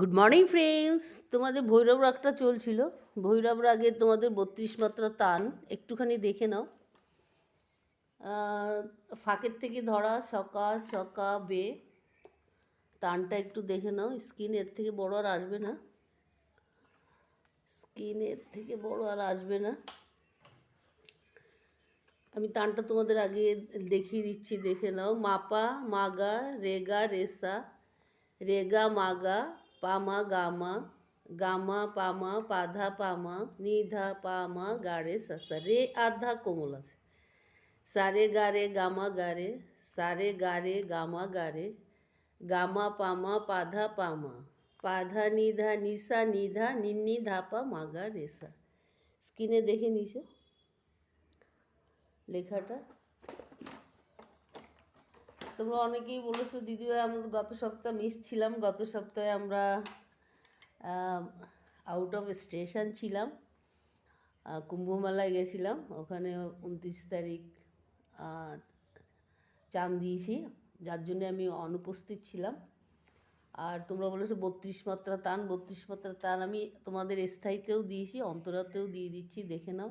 Good morning friends তোমাদের ভৈরব রাগটা চলছিল। ভৈরব রাগে তোমাদের বত্রিশ মাত্রা তান একটুখানি দেখে নাও। ফাঁকের থেকে ধরা সকা সকা বে। তানটা একটু দেখে নাও। স্কিন এর থেকে বড় আর আসবে না। স্কিন এর থেকে বড় আর আসবে না। আমি তানটা তোমাদের আগে দেখিয়ে দিচ্ছি। দেখে নাও। মাপা, মাগা, রেগা, রেসা। রেগা, মাগা। পামা গামা গামা পামা পাধা পামা নিধা পামা গারে সাসা রে আধা কোমল আছে সারে গারে গামা গারে সারে গারে গামা গারে গামা পামা পাধা পামা পাধা নিধা নিসা নিধা নিন্নি ধাপা মাগা রেসা স্ক্রিনে দেখে নিছো লেখাটা তোমরা অনেকেই বলেছ দিদিভাই আমরা গত সপ্তাহে মিস ছিলাম। গত সপ্তাহে আমরা আউট অফ স্টেশন ছিলাম। কুম্ভমেলায় গেছিলাম। ওখানে উনত্রিশ তারিখ চান দিয়েছি। যার জন্য আমি অনুপস্থিত ছিলাম। আর তোমরা বলেছ, বত্রিশ মাত্রা টান, বত্রিশ মাত্রা টান। আমি তোমাদের স্থায়ীতেও দিয়েছি, অন্তরাতেও দিয়ে দিচ্ছি, দেখে নাও।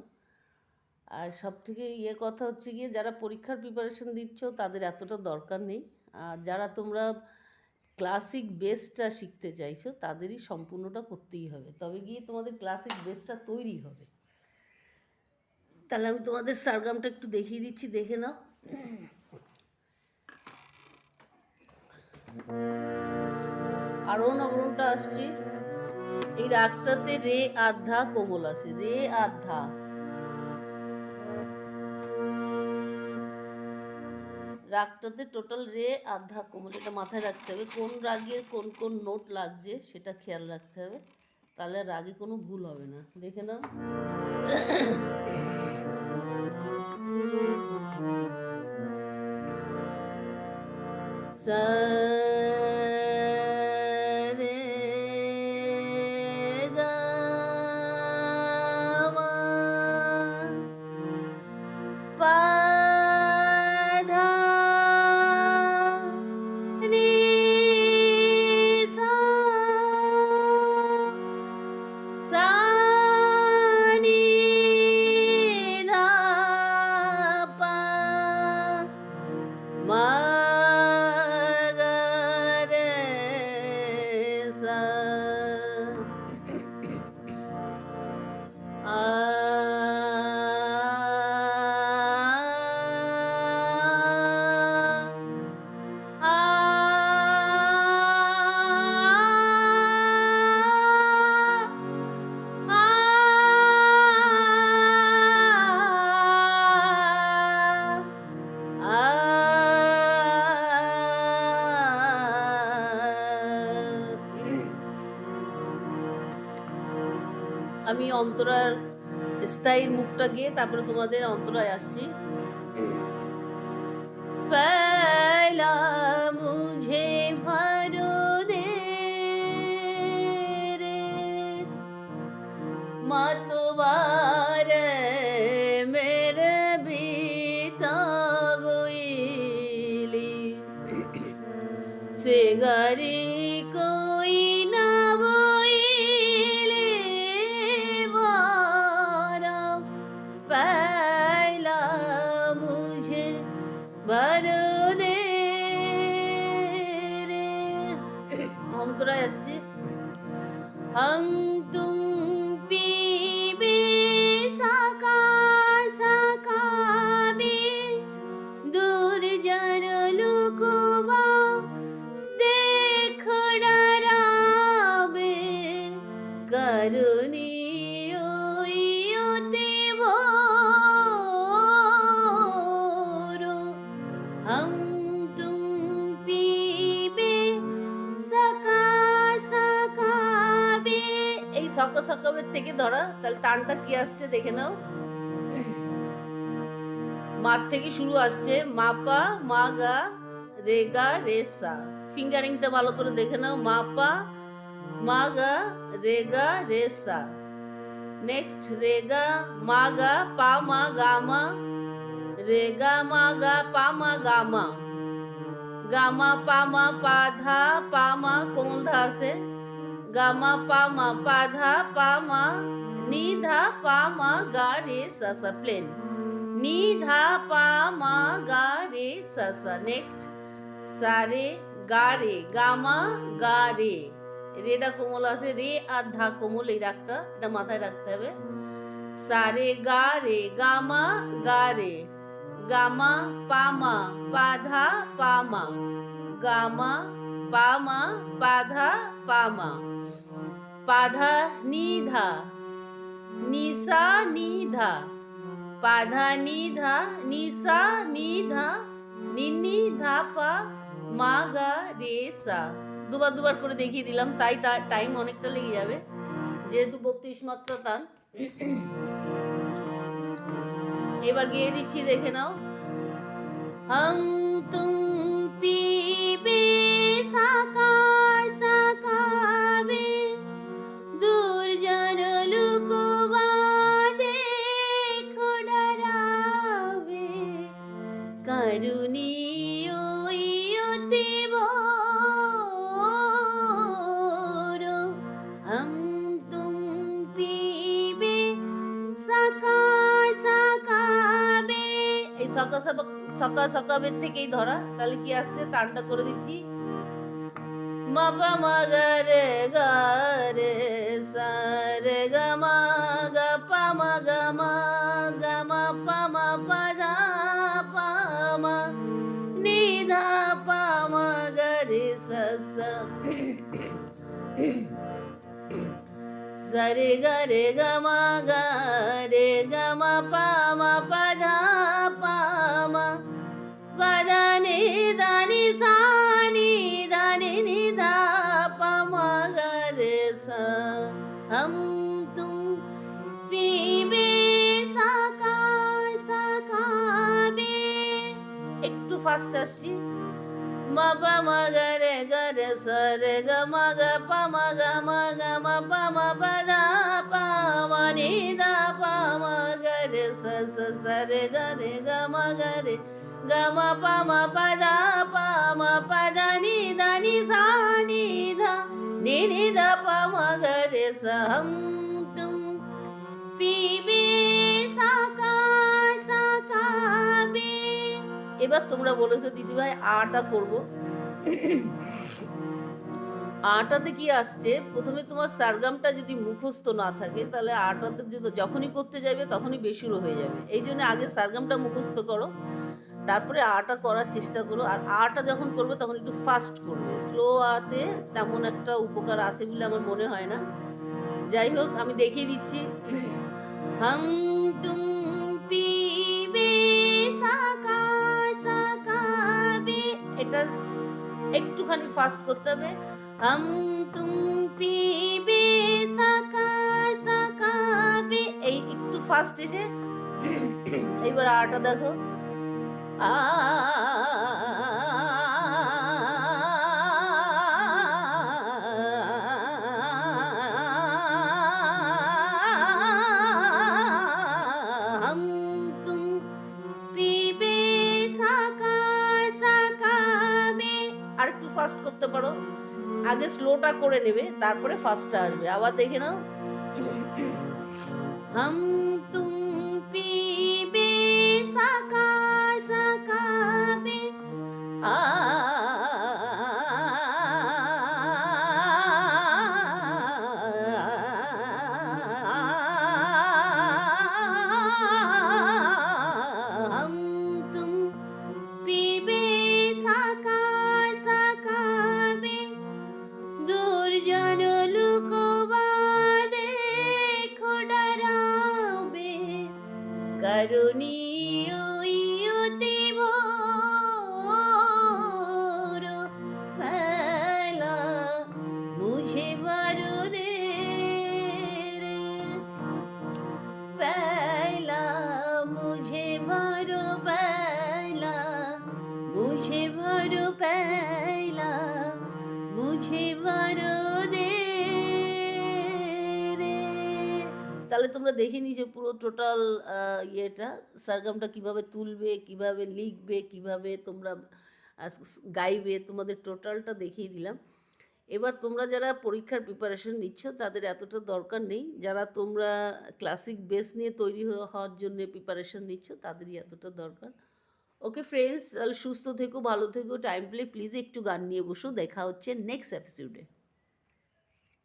আর সব থেকে ইয়ে কথা হচ্ছে গিয়ে, যারা পরীক্ষার প্রিপারেশন দিচ্ছ, তাদের এতটা দরকার নেই। আর যারা তোমরা ক্লাসিক বেসটা শিখতে চাইছো, তাদেরই সম্পূর্ণটা করতেই হবে। তবে গিয়ে তোমাদের ক্লাসিক বেসটা তৈরি হবে। তাহলে আমি তোমাদের সারগামটা একটু দেখিয়ে দিচ্ছি, দেখে নাও। আরোহণ অবরোহণটা আসছে। এই রাগটাতে রে আধা কোমল আছে। রে আধা। রাগটাতে টোটাল রে আর আধা কোমল এটা মাথায় রাখতে হবে, কোন রাগের কোন কোন নোট লাগছে সেটা খেয়াল রাখতে হবে, তাহলে রাগে কোনো ভুল হবে না, দেখে নাও। সা আমি অন্তরার স্থায়ী মুখটা গিয়ে তারপরে তোমাদের অন্তরায় আসছি। পেলা মুঝে ভারো দে রে মাতোবা তারুণী সক সকবের থেকে ধরা তাহলে টানটা কি আসছে দেখে নাও মা থেকে শুরু আসছে মাপা মাগা রেগা রেসা ফিঙ্গারিংটা ভালো করে দেখে নাও মাপা মাগা রেগা রেসা নেক্সট রেগা মাগা পা মা গামা রে গা মা গা পা মা গা মা গা মা পা মা পা ধা পা মা কোমল ধা আছে গামা পামা পাধা পামা নিধা পামা গা রে সাসা প্লেন নিধা পামা গা রে সাসা নেক্সট সারে গা রে গামা গা রে রেটা কোমল আছে, রে আর ধা কোমল, এই রাগটা এটা মাথায় রাখতে হবে। সারে গা, রে গামা গা, রে। গামা পামা পাধা পামা গামা পামা পাধা পামা পাধা নিধা নিসা নিধা পাধা নিধা নিসা নিধা নিনি ধা, পা। মা, গা, রে, সা। দুবার দুবার করে দেখিয়ে দিলাম, তাই টাইম অনেকটা লেগে যাবে। যেহেতু বত্রিশ মাত্রা তান এবার গিয়ে দিচ্ছি, দেখে নাও। হং তুম পি সাকা সকা সকা সকাবের থেকেই ধরা। তাহলে কি আসছে? তানটা করে দিচ্ছি। মাপা মাগারে গারে সারে গামা গা পামা গামা গামা পামা পাধা পামা নিধা পামা গারে সসা সরে গরে গমা গরে গমা পামা mama she ma pa ma ga re ga re sa re ga ma ga pa ma ga ma ga ma pa ma pa da pa ma ni da pa ma ga re sa sa sa re ga re ga ma ga re ga ma pa ma pa da pa ma pa da ni da ni sa ni da ni ni da pa ma ga re sa hum tum pi be sa ka এবার তোমরা বলেছ, দিদিভাই, আটা করব। আটাতে কি আসছে? প্রথমে তোমার সারগামটা যদি মুখস্থ না থাকে, তাহলে আটাতে যখনই করতে যাবে তখনই বেসুরো হয়ে যাবে। এই জন্য আগে সারগামটা মুখস্থ করো, তারপরে আটা করার চেষ্টা করো, আর আটা যখন করবে, তখন একটু ফাস্ট করবে। স্লো আতে তেমন একটা উপকার আছে বলে আমার মনে হয় না। যাই হোক, আমি দেখিয়ে দিচ্ছি। হম তুম এটা একটুখানি ফাস্ট করতে হবে। হম তুম পিবে সাকা সাকাবে এই একটু ফাস্ট এসে এইবার আটা দেখো। আ ফাস্ট করতে পারো। আগে স্লোটা করে নেবে, তারপরে ফাস্টটা আসবে। আবার দেখে নাও। হাম তুমি করুণীয় তাহলে তোমরা দেখে নিয়েছো পুরো টোটাল ইয়েটা। সারগামটা কীভাবে তুলবে, কীভাবে লিখবে, কীভাবে তোমরা গাইবে, তোমাদের টোটালটা দেখিয়ে দিলাম। এবার তোমরা যারা পরীক্ষার প্রিপারেশন নিচ্ছ, তাদের এতটা দরকার নেই। যারা তোমরা ক্লাসিক বেস নিয়ে তৈরি হওয়ার জন্য প্রিপারেশন নিচ্ছ, তাদেরই এতটা দরকার। ওকে ফ্রেন্ডস তাহলে সুস্থ থেকো, ভালো থেকো টাইম পেলে প্লিজ একটু গান নিয়ে বসো। দেখা হচ্ছে নেক্সট এপিসোডে